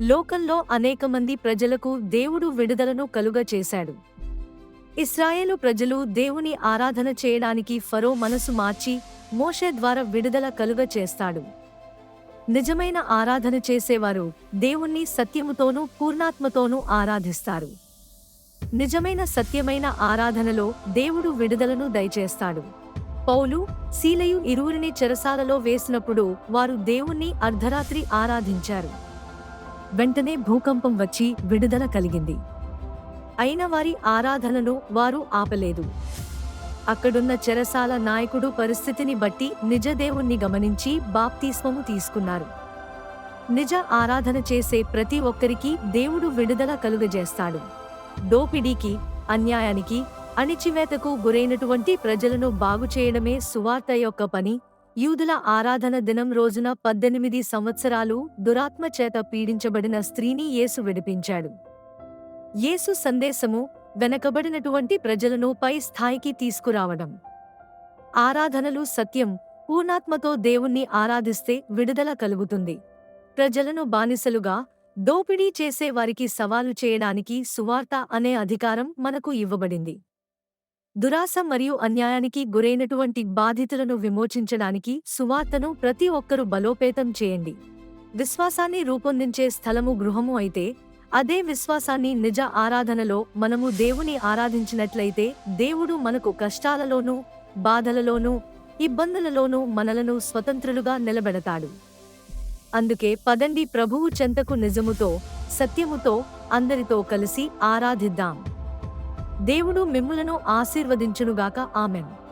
లోకంలో అనేక మంది ప్రజలకు దేవుడు విడుదలను కలుగ చేశాడు. ఇస్రాయేలు ప్రజలు దేవుని ఆరాధన చేయడానికి ఫరో మనసు మార్చి మోషే ద్వారా విడుదల కలుగ చేస్తాడు. నిజమైన ఆరాధన చేసేవారు దేవుణ్ణి సత్యముతోనూ పూర్ణాత్మతోనూ ఆరాధిస్తారు. నిజమైన సత్యమైన ఆరాధనలో దేవుడు విడుదలను దయచేస్తాడు. పౌలు శీలయు ఇరువురిని చెరసాలలో వేసినప్పుడు వారు దేవుణ్ణి అర్ధరాత్రి ఆరాధించారు. వెంటనే భూకంపం వచ్చి విడుదల కలిగింది. అయిన వారి ఆరాధనను వారు ఆపలేదు. అక్కడున్న చెరసాల నాయకుడు పరిస్థితిని బట్టి నిజ దేవుణ్ణి గమనించి బాప్తీస్వము తీసుకున్నారు. నిజ ఆరాధన చేసే ప్రతి ఒక్కరికి దేవుడు విడుదల కలుగజేస్తాడు. దోపిడీకి అన్యాయానికి అణిచివేతకు గురైనటువంటి ప్రజలను బాగుచేయడమే సువార్త యొక్క పని యూదుల ఆరాధన దినం రోజున పద్దెనిమిది సంవత్సరాలు దురాత్మ చేత పీడించబడిన స్త్రీని యేసు విడిపించాడు. యేసు సందేశము వెనకబడినటువంటి ప్రజలను పై స్థాయికి తీసుకురావడం. ఆరాధనలు సత్యం పూర్ణాత్మతో దేవుణ్ణి ఆరాధిస్తే విడుదల కలుగుతుంది. ప్రజలను బానిసలుగా దోపిడీ చేసే వారికి సవాలు చేయడానికి సువార్త అనే అధికారం మనకు ఇవ్వబడింది. దురాశ మరియు అన్యాయానికి గురైనటువంటి బాధితులను విమోచించడానికి సువార్తను ప్రతి ఒక్కరూ బలోపేతం చేయండి. విశ్వాసాన్ని రూపొందించే స్థలము గృహము అయితే అదే విశ్వాసాన్ని నిజ ఆరాధనలో మనము దేవుని ఆరాధించినట్లయితే దేవుడు మనకు కష్టాలలోనూ బాధలలోనూ ఇబ్బందులలోనూ మనలను స్వతంత్రులుగా నిలబెడతాడు. అందుకే పదండి ప్రభువు చెంతకు నిజముతో సత్యముతో అందరితో కలిసి ఆరాధిద్దాం. దేవుడు మిమ్ములను ఆశీర్వదించునుగాక. ఆమెన్.